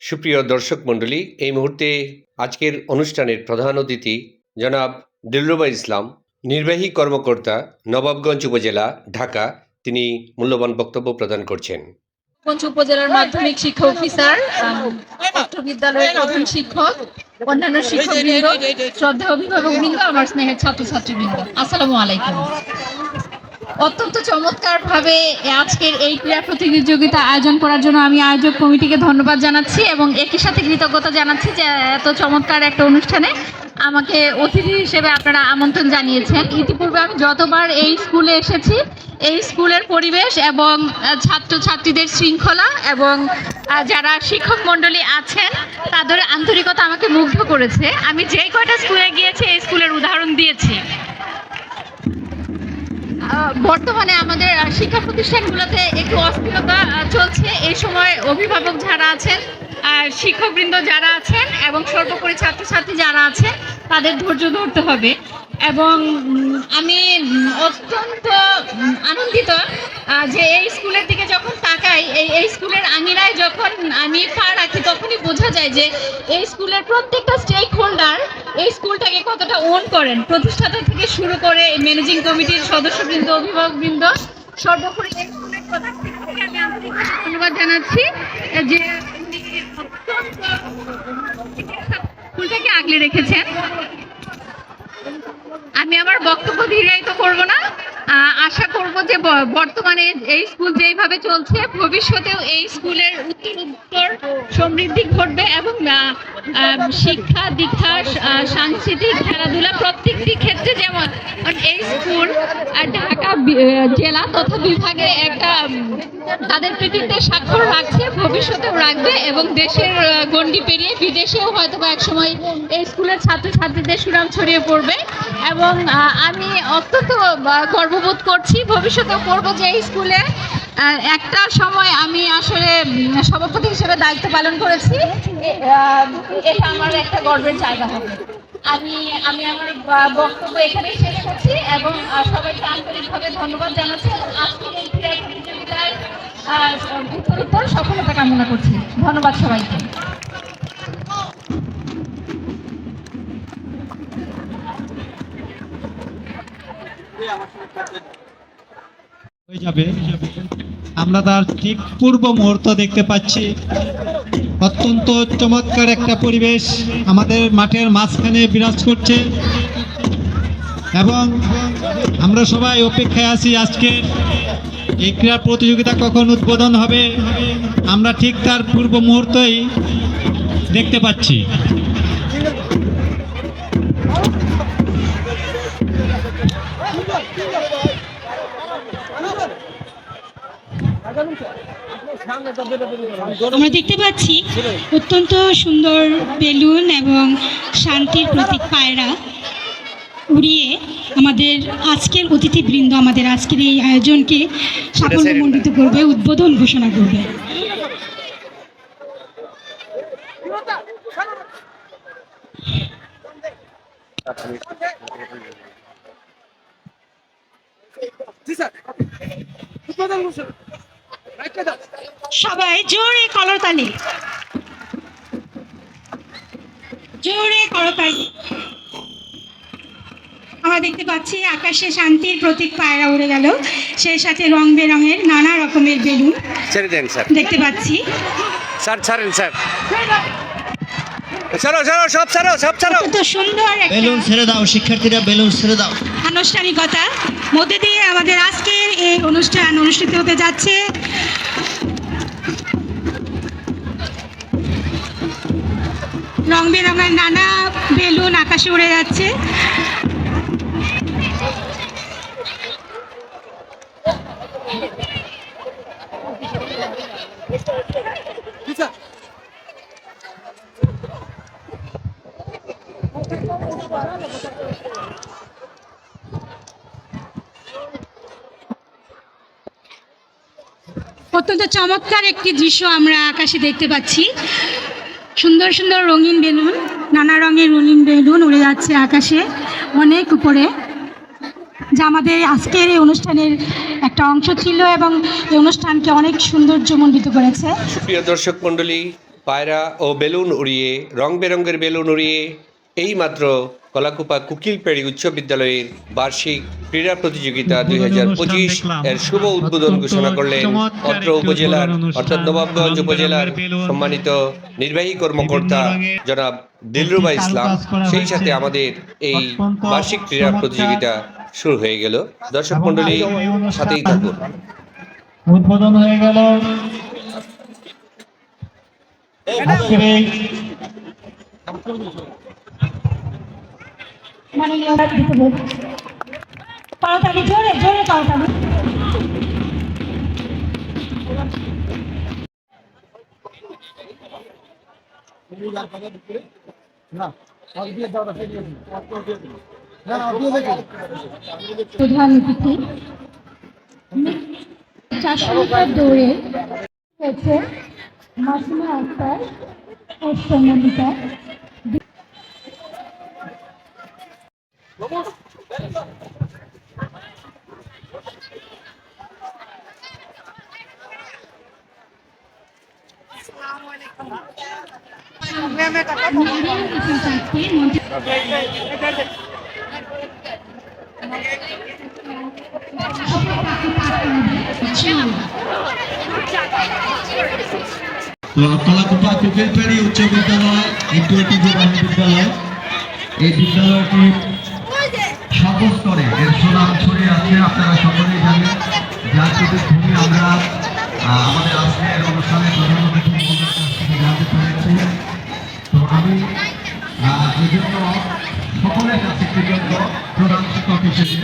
সুপ্রিয় দর্শক মণ্ডলী, এই মুহূর্তে আজকের অনুষ্ঠানের প্রধান অতিথি জনাব দিলরুবা ইসলাম, নির্বাহী কর্মকর্তা নবাবগঞ্জ উপজেলা, ঢাকা। তিনি মূল্যবান বক্তব্য প্রদান করছেন। উপজেলার মাধ্যমিক শিক্ষা অফিসার বিদ্যালয়ের প্রধান শিক্ষক, অন্যান্য শিক্ষকবৃন্দ, শ্রদ্ধা অভিভাবক বৃন্দ আমার স্নেহের ছাত্রছাত্রীবৃন্দ। আসসালামু আলাইকুম। অত্যন্ত চমৎকার ভাবে আজকের এই ক্রীড়া প্রতিযোগিতা আয়োজন করার জন্য আমি আয়োজক কমিটিকে ধন্যবাদ জানাচ্ছি এবং একই সাথে কৃতজ্ঞতা জানাচ্ছি যে এত চমৎকার একটা অনুষ্ঠানে আমাকে অতিথি হিসেবে আপনারা আমন্ত্রণ জানিয়েছেন। ইতিপূর্বে আমি যতবার এই স্কুলে এসেছি, এই স্কুলের পরিবেশ এবং ছাত্রছাত্রীদের শৃঙ্খলা এবং যারা শিক্ষক মণ্ডলী আছেন, তাদের আন্তরিকতা আমাকে মুগ্ধ করেছে। আমি যেই কয়টা স্কুলে গিয়েছি, এই স্কুলের উদাহরণ দিয়েছি। বর্তমানে আমাদের শিক্ষা প্রতিষ্ঠানগুলোতে একটু অস্থিরতা চলছে। এই সময় অভিভাবক যারা আছেন শিক্ষকবৃন্দ যারা আছেন এবং সর্বোপরি ছাত্রছাত্রী যারা আছেন, তাদের ধৈর্য ধরতে হবে। এবং আমি অত্যন্ত আনন্দিত যে এই স্কুলের দিকে যখন তাকাই, এই এই স্কুলের আঙিনায় যখন আমি পা রাখি, তখনই বোঝা যায় যে এই স্কুলের প্রত্যেকটা হোল্ডার এই স্কুলটাকে কতটা ওন করেন? প্রতিষ্ঠাতা থেকে শুরু করে ম্যানেজিং কমিটির সদস্যবৃন্দ, অভিভাবকবৃন্দ, সর্বোপরি বৃন্দ সর্বোপরি ধন্যবাদ জানাচ্ছি যে স্কুলটাকে আগলে রেখেছেন। আমি আমার বক্তব্য দীর্ঘায়িত করব না। আশা করব যে বর্তমানে এই স্কুল যেইভাবে চলছে ভবিষ্যতেও এই স্কুলের উত্তর সমৃদ্ধি ঘটবে এবং শিক্ষা দীক্ষা সাংস্কৃতিক খেলাধুলা প্রত্যেকটি ক্ষেত্রে যেমন এই স্কুল ঢাকা জেলা তথা বিভাগে একটা তাদের কৃতিত্বের স্বাক্ষর রাখছে ভবিষ্যতেও রাখবে এবং দেশের গণ্ডি পেরিয়ে বিদেশেও হয়তো বা একসময় এই স্কুলের ছাত্রছাত্রীদের সুনাম ছড়িয়ে পড়বে। এবং আমি অত্যন্ত আহ, গর্ববোধ করছি ভবিষ্যতে করব যে এই স্কুলে একটা সময় আমি আসলে সভাপতি হিসেবে দায়িত্ব পালন করেছি। এটা আমার একটা গর্বের জায়গা হবে। আমি আমি আমার বক্তব্য এখানেই শেষ করছি এবং সবাইকে আন্তরিকভাবে ধন্যবাদ জানাচ্ছি। এবং এই ক্রীড়া আহ, উত্তরোত্তর সফলতা কামনা করছি। ধন্যবাদ সবাইকে। আমরা তার ঠিক পূর্ব মুহূর্ত দেখতে পাচ্ছি। অত্যন্ত চমৎকার একটা পরিবেশ আমাদের মাঠের মাঝখানে বিরাজ করছে। এবং আমরা সবাই অপেক্ষায় আছি আজকে এই ক্রীড়া প্রতিযোগিতা কখন উদ্বোধন হবে, আমরা ঠিক তার পূর্ব মুহূর্তেই দেখতে পাচ্ছি। আমরা দেখতে পাচ্ছি অত্যন্ত সুন্দর বেলুন এবং শান্তির প্রতীক পায়রা উড়িয়ে আমাদের আজকের অতিথিবৃন্দ আমাদের আজকের এই আয়োজনকে সাফল্যমণ্ডিত করবে, উদ্বোধন ঘোষণা করবে। সবাই জোরে কলতালি। জোরে করতালি আমরা দেখতে পাচ্ছি আকাশে শান্তির প্রতীক পায়রা উড়ে গেল। সেই সাথে রং বেরঙের নানা রকমের বেলুন ছেড়ে দেন স্যার। দেখতে পাচ্ছি। স্যার ছাড়েন স্যার। ছাড়ো ছাড়ো সব ছাড়ো সব ছাড়ো। অত্যন্ত সুন্দর একটা বেলুন ছেড়ে দাও শিক্ষার্থীরা বেলুন ছেড়ে দাও। আনুষ্ঠানিকতা। মধ্যে দিয়ে আমাদের আজকের এই অনুষ্ঠান অনুষ্ঠিত হতে যাচ্ছে। রং বেরঙের নানা বেলুন আকাশে উড়ে যাচ্ছে। অত্যন্ত চমৎকার একটি দৃশ্য আমরা আকাশে দেখতে পাচ্ছি। সুন্দর সুন্দর রঙিন বেলুন, নানা রঙের রঙিন বেলুন উড়ে যাচ্ছে আকাশে অনেক উপরে। যা আমাদের আজকের এই অনুষ্ঠানের একটা অংশ ছিল এবং এই অনুষ্ঠানকে অনেক সৌন্দর্যমণ্ডিত করেছে। সুপ্রিয় দর্শক মণ্ডলী, পায়রা ও বেলুন উড়িয়ে, রং বেরঙের বেলুন উড়িয়ে এইমাত্র কলাকুপা কুকিলপেড়ি উচ্চ বিদ্যালয়ের বার্ষিক ক্রীড়া প্রতিযোগিতা দুই হাজার পঁচিশ এর শুভ উদ্বোধন ঘোষণা করলেন অত্র উপজেলার অর্থাৎ নবাবগঞ্জ উপজেলার সম্মানিত নির্বাহী কর্মকর্তা জনাব দিলরুবা ইসলাম সেই সাথে আমাদের এই বার্ষিক ক্রীড়া প্রতিযোগিতা শুরু হয়ে গেল। দর্শক মন্ডলী সাথেই থাকুন। উদ্বোধন হয়ে গেল। আজকের এই মাননীয় বলব পাওতালি জোরে জোরে অতিথি চারশো মিটার দৌড়ে হয়েছে মাসিমা আক্তার ও কলাকুপা কুকিলপেড়ি উচ্চ বিদ্যালয় একটু ঐতিহ্যবাহী বিদ্যালয় এই বিদ্যালয়টি সর্বস্তরে এর সুনাম ছড়িয়ে আছে আপনারা সকলেই জানেন। যার প্রতিধ্বনি আমরা আমাদের আজকের অনুষ্ঠানে প্রধান অতিথি জানতে পেরেছি। তো আমি আহ, এই জন্য সকলের কাছে কৃতজ্ঞ প্রধান শিক্ষক হিসেবে।